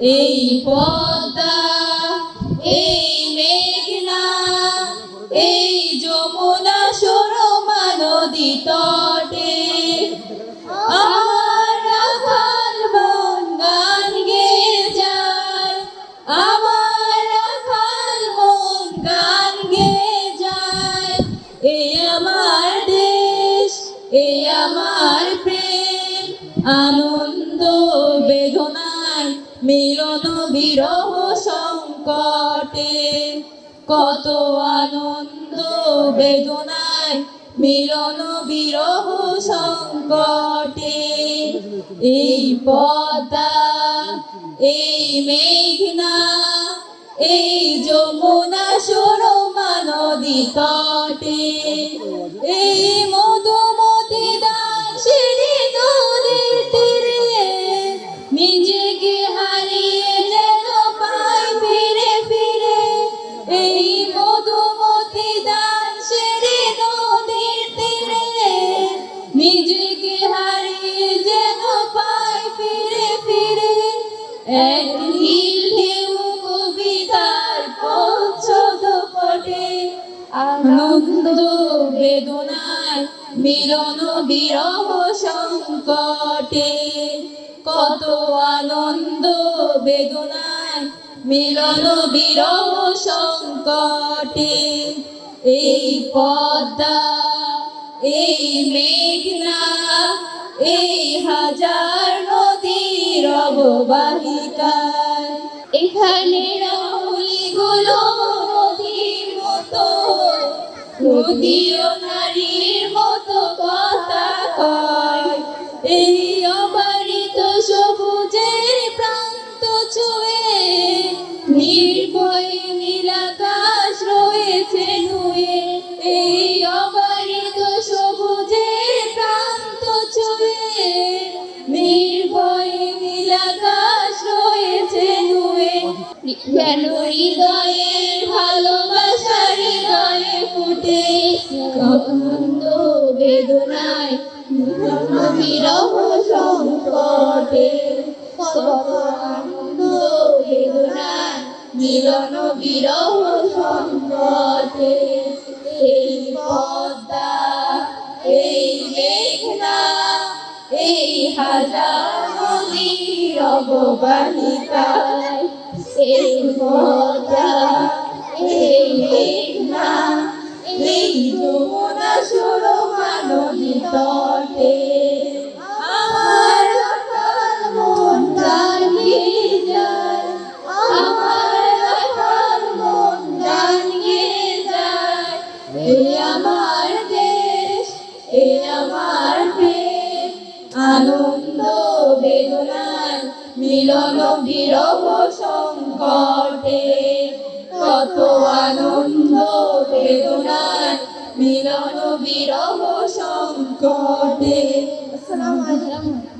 এই পদ্মা এই মেঘনা এই যমুনা সুরমা নদী তটে। আমার আনন্দ বেদনায় মিলন বিরহ সংকটে কত আনন্দ বেদনায় মিলন বিরহ সংকটে এই পদা এই মেঘনা, এই যমুনা সুরমা নদী তটে। এই এক নীল ঢেউ আনন্দ বেদনায় মিলন বিরহ সংকটে। কত আনন্দ বেদনায় মিলন বিরহ সংকটে। এই পদ্মা, এই মেঘনা এই হাজার নদীর অববাহিকায়। এখানে রঙগুলো নদীর মতো নদীয় নারীর মতো কথা কয়। যেন হৃদয়ের ভালোবাসা হৃদয়ে ফুটে আনন্দ বেদনায় বিরহ সংকটে কত আনন্দ এই পদ্মা, এই মেঘনা, এই হাজার এই পদ্মা এই মেঘনা এই যমুনা সুরমা নদী তটে মিলন বিরহ সংকটে কত আনন্দ বেদনায় মিলন বিরহ সংকটে। আসসালামু আলাইকুম।